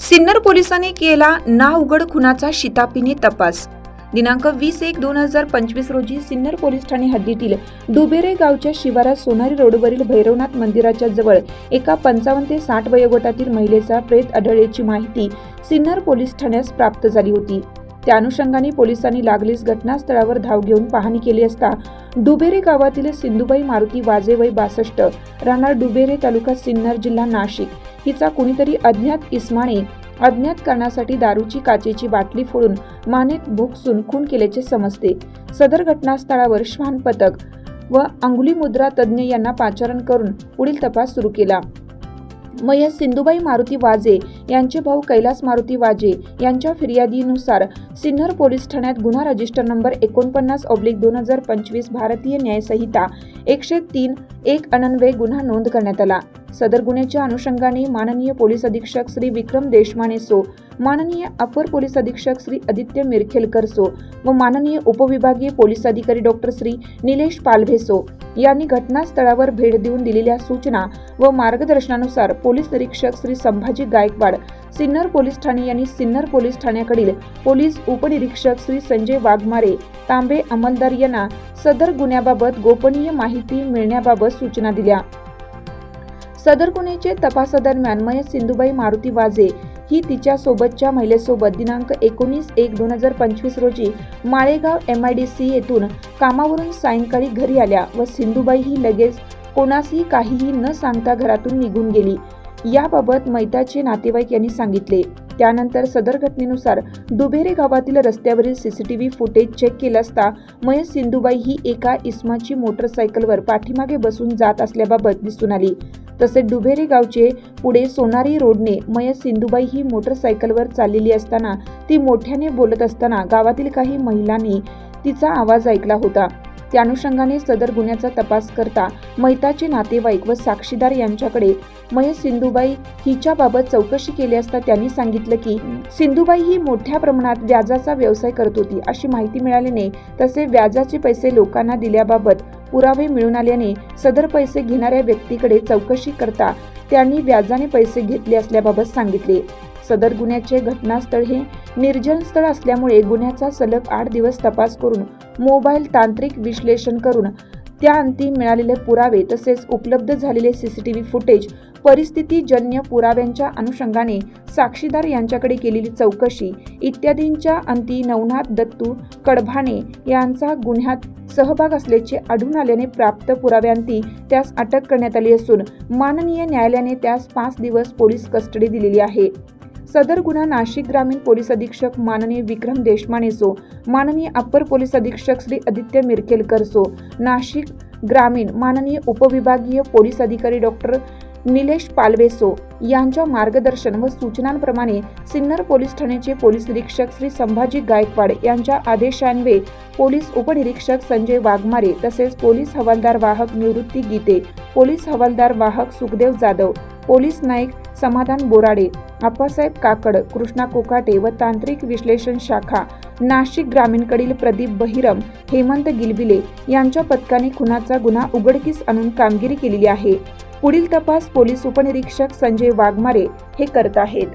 सिन्नर पोलिसांनी केला ना उघड खुनाचा शितापीने तपास. दिनांक वीस एक दोन हजार पंचवीस रोजी सिन्नर पोलीस ठाणे हद्दीतील डुबेरे गावच्या शिवारात सोनारी रोडवरील भैरवनाथ मंदिराच्या जवळ एका पंचावन्न ते साठ वयोगटातील महिलेचा प्रेत आढळल्याची माहिती सिन्नर पोलीस ठाण्यास प्राप्त झाली होती. त्या अनुषंगाने पोलिसांनी लागलीच घटनास्थळावर धाव घेऊन पाहणी केली असता डुबेरे गावातील सिंधुबाई मारुती वाजे वय बासष्ट राहणार डुबेरे तालुका सिन्नर जिल्हा नाशिक. हिचा कुणीतरी अज्ञात इस्माने अज्ञात कारणासाठी दारूची काचेची बाटली फोडून मानेत भोगसून खून केल्याचे समजते. सदर घटनास्थळावर श्वान पथक व अंगुली मुद्रा तज्ज्ञ यांना पाचारण करून पुढील तपास सुरू केला. मयत सिंधुबाई मारुती वाजे यांचे भाऊ कैलास मारुती वाजे यांच्या फिर्यादीनुसार सिन्नर पोलीस ठाण्यात गुन्हा रजिस्टर नंबर एकोणपन्नास ऑब्लिक दोन हजार पंचवीस भारतीय न्यायसंहिता एकशे तीन एक अनन्वये गुन्हा नोंद करण्यात आला. सदर गुन्ह्याच्या अनुषंगाने माननीय पोलीस अधीक्षक श्री विक्रम देशमाने सो माननीय अपर पोलीस अधीक्षक श्री आदित्य मिरखेलकर सो व माननीय उपविभागीय पोलीस अधिकारी डॉक्टर श्री निलेश पालभे सो. यांनी घटनास्थळावर भेट देऊन दिलेल्या सूचना व मार्गदर्शनानुसार पोलीस निरीक्षक श्री संभाजी गायकवाड सिन्नर पोलीस ठाणे यांनी सिन्नर पोलीस ठाण्याकडील पोलीस उपनिरीक्षक श्री संजय वाघमारे तांबे अंमलदार यांना सदर गुन्ह्याबाबत गोपनीय माहिती मिळण्याबाबत सूचना दिल्या. सदर गुन्ह्याचे तपासादरम्यान मयत सिंधुबाई मारुती वाजे ही तिच्या सोबतच्या महिलेसोबत दिनांक एकोणीस एक दोन हजार पंचवीस रोजी Malegaon M I D C येथून कामावरून सायंकाळी घरी आल्या व सिंधुबाई ही लगेच कोणासही काहीही न सांगता घरातून निघून गेली. याबाबत मैताचे नातेवाईक यांनी सांगितले. त्यानंतर सदर घटनेनुसार दुबेरे गावातील रस्त्यावरील सीसीटीव्ही फुटेज चेक केलं असता मयत सिंधुबाई ही एका इस्माची मोटरसायकलवर पाठीमागे बसून जात असल्याबाबत दिसून आली. तसेच डुबेरे गावचे पुढे सोनारी रोडने मयत सिंधुबाई ही मोटरसायकलवर चाललेली असताना ती मोठ्याने बोलत असताना गावातील काही महिलांनी तिचा आवाज ऐकला होता. त्या अनुषंगाने सदर गुन्ह्याचा तपास करता मैताचे नातेवाईक व साक्षीदार यांच्याकडे महेश सिंधुबाई हिच्याबाबत चौकशी केली असता त्यांनी सांगितलं की सिंधुबाई ही मोठ्या प्रमाणात व्याजाचा व्यवसाय करत होती अशी माहिती मिळाल्याने तसे व्याजाचे पैसे लोकांना दिल्याबाबत पुरावे मिळून आल्याने सदर पैसे घेणाऱ्या व्यक्तीकडे चौकशी करता त्यांनी व्याजाने पैसे घेतले असल्याबाबत सांगितले. सदर गुन्ह्याचे घटनास्थळ हे निर्जन स्थळ असल्यामुळे गुन्ह्याचा सलग आठ दिवस तपास करून मोबाईल तांत्रिक विश्लेषण करून त्या अंती मिळालेले पुरावे तसेच उपलब्ध झालेले सीसीटीव्ही फुटेज परिस्थितीजन्य पुराव्यांच्या अनुषंगाने साक्षीदार यांच्याकडे केलेली चौकशी इत्यादींच्या अंती नवनाथ दत्तू कडभाने यांचा गुन्ह्यात सहभाग असल्याचे आढळून आल्याने प्राप्त पुराव्यांती त्यास अटक करण्यात आली असून माननीय न्यायालयाने त्यास पाच दिवस पोलीस कस्टडी दिलेली आहे. सदर गुन्हा नाशिक ग्रामीण पोलीस अधीक्षक माननीय विक्रम देशमाने सो. माननीय अप्पर पोलीस अधीक्षक श्री आदित्य मिरकेलकर सो. नाशिक ग्रामीण माननीय उपविभागीय पोलीस अधिकारी डॉक्टर निलेश पालवेसो यांच्या मार्गदर्शन व सूचनांप्रमाणे सिन्नर पोलीस ठाण्याचे पोलीस निरीक्षक श्री संभाजी गायकवाड यांच्या आदेशान्वये पोलीस उपनिरीक्षक संजय वाघमारे तसेच पोलीस हवालदार वाहक निवृत्ती गीते पोलीस हवालदार वाहक सुखदेव जाधव पोलीस नाईक समाधान बोराडे आप्पासाहेब काकड कृष्णा कोकाटे व तांत्रिक विश्लेषण शाखा नाशिक ग्रामीणकडील प्रदीप बहिरम हेमंत गिलबिले यांच्या पथकाने खुनाचा गुन्हा उघडकीस आणून कामगिरी केलेली आहे. पुढील तपास पोलीस उपनिरीक्षक संजय वाघमारे हे करत आहेत.